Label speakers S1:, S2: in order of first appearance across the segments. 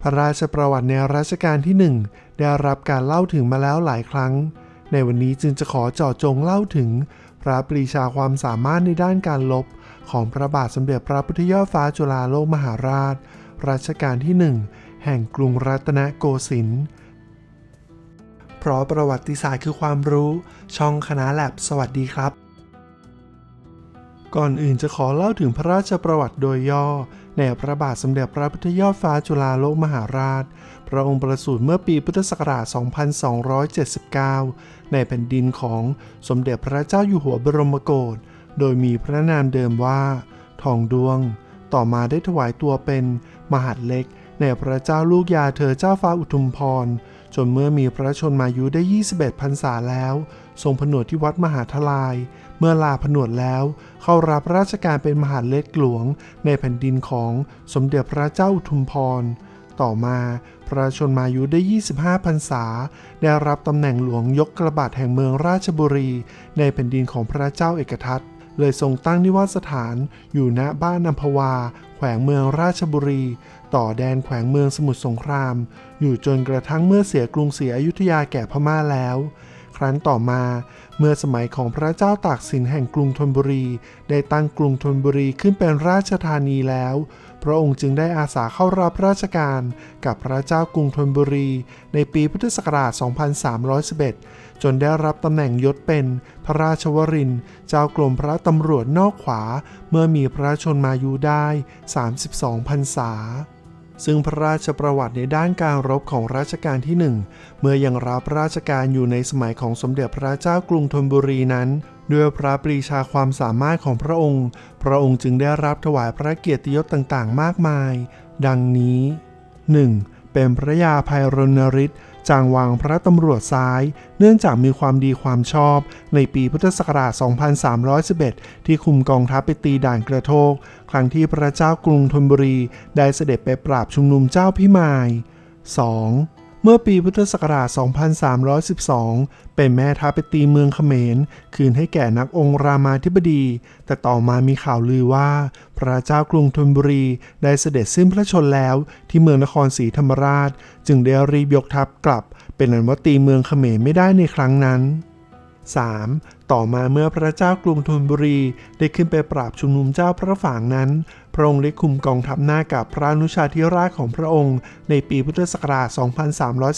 S1: พระราชประวัติในรัชกาลที่หนึ่งได้รับการเล่าถึงมาแล้วหลายครั้ง ในวันนี้จึงจะขอเจาะจงเล่าถึง พระปรีชาความสามารถในด้านการลบ ของพระบาทสมเด็จพระพุทธยอดฟ้าจุฬาโลกมหาราช รัชกาลที่หนึ่งแห่งกรุงรัตนโกสินทร์เพราะประวัติศาสตร์คือความรู้ ช่องคณะแลบสวัสดีครับ ก่อนอื่นจะขอเล่าถึงพระราชประวัติโดยย่อ ในพระบาทสมเด็จพระพุทธยอดฟ้าจุฬาโลกมหาราช พระองค์ประสูติเมื่อปีพุทธศักราช 2279 ในแผ่นดินของสมเด็จพระเจ้าอยู่หัวบรมโกศ โดยมีพระนามเดิมว่า ทองดวง ต่อมาได้ถวายตัวเป็นมหาดเล็ก ในพระเจ้าลูกยาเธอเจ้าฟ้าอุทุมพร จนเมื่อมีพระชนมายุได้ 21พรรษาแล้ว ทรงผนวดที่วัดมหาทลาย เมื่อลาผนวดแล้ว เข้ารับราชการเป็นมหาเล็กหลวง ในแผ่นดินของสมเด็จพระเจ้าอุทุมพร ต่อมาพระชนมายุได้ 25 พรรษา ได้รับตำแหน่งหลวงยกกระบาดแห่งเมืองราชบุรี ในแผ่นดินของพระเจ้าเอกทัต เลยทรงตั้งนิวาสถานอยู่ณบ้านนำพวา แขวงเมืองราชบุรี ต่อแดนแขวงเมืองสมุทรสงคราม อยู่จนกระทั่งเมื่อเสียกรุงศรีอยุธยาแก่พม่าแล้ว ครั้นต่อมา เมื่อสมัยของพระเจ้าตากสินแห่งกรุงธนบุรี ได้ตั้งกรุงธนบุรีขึ้นเป็นราชธานีแล้ว พระองค์จึงได้อาสาเข้ารับราชการกับพระเจ้ากรุงธนบุรี ในปีพุทธศักราช 2311 จนได้รับตำแหน่งยศเป็นพระราชวรินเจ้ากรมพระตำรวจนอกขวา เมื่อมีพระชนมายุได้ 32พรรษา ซึ่งพระราชประวัติในด้านการรบของรัชกาลที่หนึ่งเมื่อยังรับราชการอยู่ในสมัยของสมเด็จพระเจ้ากรุงธนบุรีนั้น ด้วยพระปรีชาความสามารถของพระองค์ พระองค์จึงได้รับถวายพระเกียรติยศต่างๆ มากมาย ดังนี้ 1. เป็นพระยาภัยรณฤทธิ์จางวางพระตำรวจซ้าย เนื่องจากมีความดีความชอบ ในปีพุทธศักราช 2311 ที่คุมกองทัพไปตีด่านกระโทก ครั้งที่พระเจ้ากรุงธนบุรีได้เสด็จไปปราบชุมนุมเจ้าพิมาย 2. เมื่อปีพุทธศักราช 2312 เป็นแม่ทัพไปตีเมืองเขมร คืนให้แก่นักองค์รามาธิบดี แต่ต่อมามีข่าวลือว่า พระเจ้ากรุงธนบุรีได้เสด็จสิ้นพระชนแล้วที่เมืองนครศรีธรรมราช จึงได้รีบยกทัพกลับ เป็นอันว่าตีเมืองเขมรไม่ได้ในครั้งนั้น 3. ต่อมาเมื่อพระเจ้ากรุงธนบุรีได้ขึ้นไปปราบชุมนุมเจ้าพระฝางนั้น ระองค์ได้คุมกองทัพหน้ากับพระนุชาธิราชของพระองค์ ในปีพุทธศักราช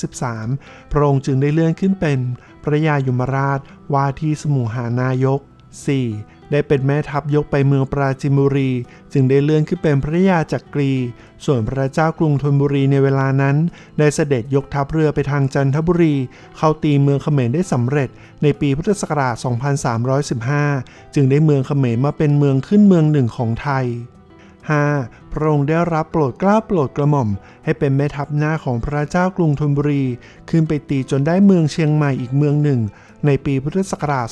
S1: 2313 พระองค์จึงได้เลื่อนขึ้นเป็นพระยายมราชว่าที่สมุหานายก 4. ได้เป็นแม่ทัพยกไปเมืองปราจินบุรี จึงได้เลื่อนขึ้นเป็นพระยาจักรี ส่วนพระเจ้ากรุงธนบุรีในเวลานั้น ได้เสด็จยกทัพเรือไปทางจันทบุรี เข้าตีเมืองเขมรได้สำเร็จ ในปีพุทธศักราช 2315 จึงได้เมืองเขมรมาเป็นเมืองขึ้นเมืองหนึ่งของไทย 5. พระองค์ได้รับโปรดกล้าโปรดกระหม่อม ให้เป็นแม่ทัพหน้าของพระเจ้ากรุงธนบุรี ขึ้นไปตีจนได้เมืองเชียงใหม่อีกเมืองหนึ่ง ในปีพุทธศักราช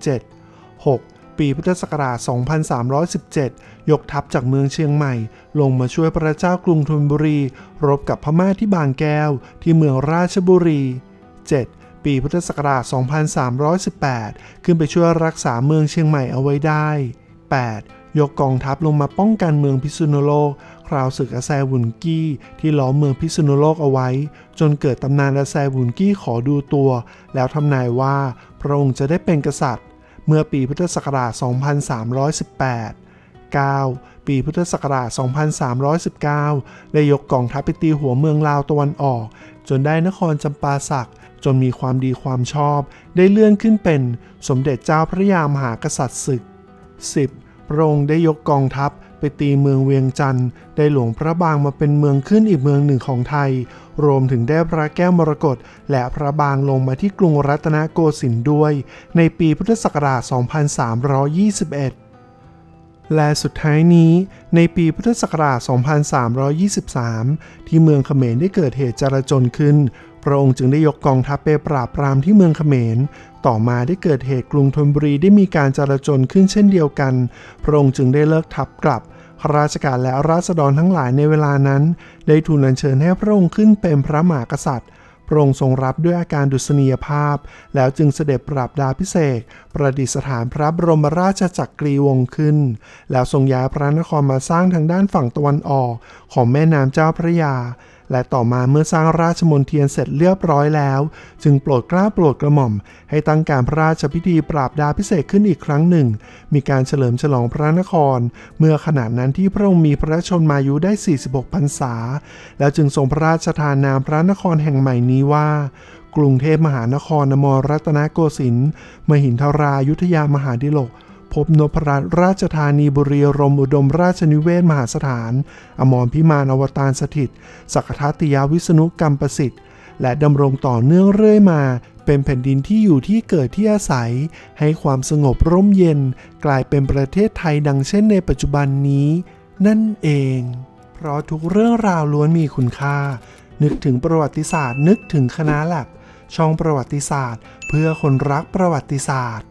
S1: 2317 6. ปีพุทธศักราช 2317 ยกทัพจากเมืองเชียงใหม่ ลงมาช่วยพระเจ้ากรุงธนบุรี รบกับพม่าที่บางแก้ว ที่เมืองราชบุรี 7. ปีพุทธศักราช 2318 ขึ้นไปช่วยรักษาเมืองเชียงใหม่เอาไว้ได้ 8. ยกกองทัพลงมาป้องกันเมืองพิษณุโลก คราวศึกอาแซวุนกี้ที่ล้อมเมืองพิษณุโลกเอาไว้ จนเกิดตำนานอาแซวุนกี้ขอดูตัว แล้วทำนายว่าพระองค์จะได้เป็นกษัตริย์ เมื่อปีพุทธศักราช 2318 9. ปีพุทธศักราช 2319 ได้ยกกองทัพไปตีหัวเมืองลาวตะวันออก จนได้นครจำปาสัก จนมีความดีความชอบ ได้เลื่อนขึ้นเป็นสมเด็จเจ้าพระยามหากษัตริย์ศึก 10. พระองค์ได้ยกกองทัพไปตีเมืองเวียงจันทร์ได้หลวงพระบางมาเป็นเมืองขึ้นอีกเมืองหนึ่งของไทย รวมถึงได้พระแก้วมรกตและพระบางลงมาที่กรุงรัตนโกสินทร์ด้วย ในปีพุทธศักราช 2321และสุดท้ายนี้ในปีพุทธศักราช 2323 ที่เมืองเขมรได้เกิดเหตุจารจนขึ้น พระองค์จึงได้ยกกองทัพไปปราบปรามที่เมืองเขมร ต่อมาได้เกิดเหตุกรุงธนบุรีได้มีการจารจนขึ้นเช่นเดียวกัน พระองค์จึงได้เลิกทัพกลับข้าราชการและราษฎรทั้งหลายในเวลานั้น ได้ทูลอัญเชิญให้พระองค์ขึ้นเป็นพระมหากษัตริย์ พระองค์ทรงรับด้วยอาการดุษณียภาพ แล้วจึงเสด็จปราบดาพิเศษ ประดิษฐานพระบรมราชจักรีวงศ์ขึ้น แล้วทรงย้ายพระนครมาสร้างทางด้านฝั่งตะวันออกของแม่น้ำเจ้าพระยา และต่อมาเมื่อสร้างราชมนเทียนเสร็จเรียบร้อยแล้ว จึงโปรดกล้าโปรดกระหม่อม ให้ตั้งการพระราชพิธีปราบดาพิเศษขึ้นอีกครั้งหนึ่ง มีการเฉลิมฉลองพระนคร เมื่อขณะนั้นที่พระองค์มีพระชนมายุได้ 46พรรษา แล้วจึงทรงพระราชทานนามพระนครแห่งใหม่นี้ว่ากรุงเทพมหานครนมรัตนโกสินทร์มหินทรายุทธยามหาดิลก พบนพรัตน์ราชธานีบุรีรมอุดมราชนิเวศมหาสถาน อมรพิมานอวตารสถิต สักทัตติยาวิษณุกรรมประสิทธิ์ และดำรงต่อเนื่องเรื่อยมา เป็นแผ่นดินที่อยู่ที่เกิดที่อาศัย ให้ความสงบร่มเย็น กลายเป็นประเทศไทยดังเช่นในปัจจุบันนี้ นั่นเอง เพราะทุกเรื่องราวล้วนมีคุณค่า นึกถึงประวัติศาสตร์ นึกถึงคณะแลบช่องประวัติศาสตร์ เพื่อคนรักประวัติศาสตร์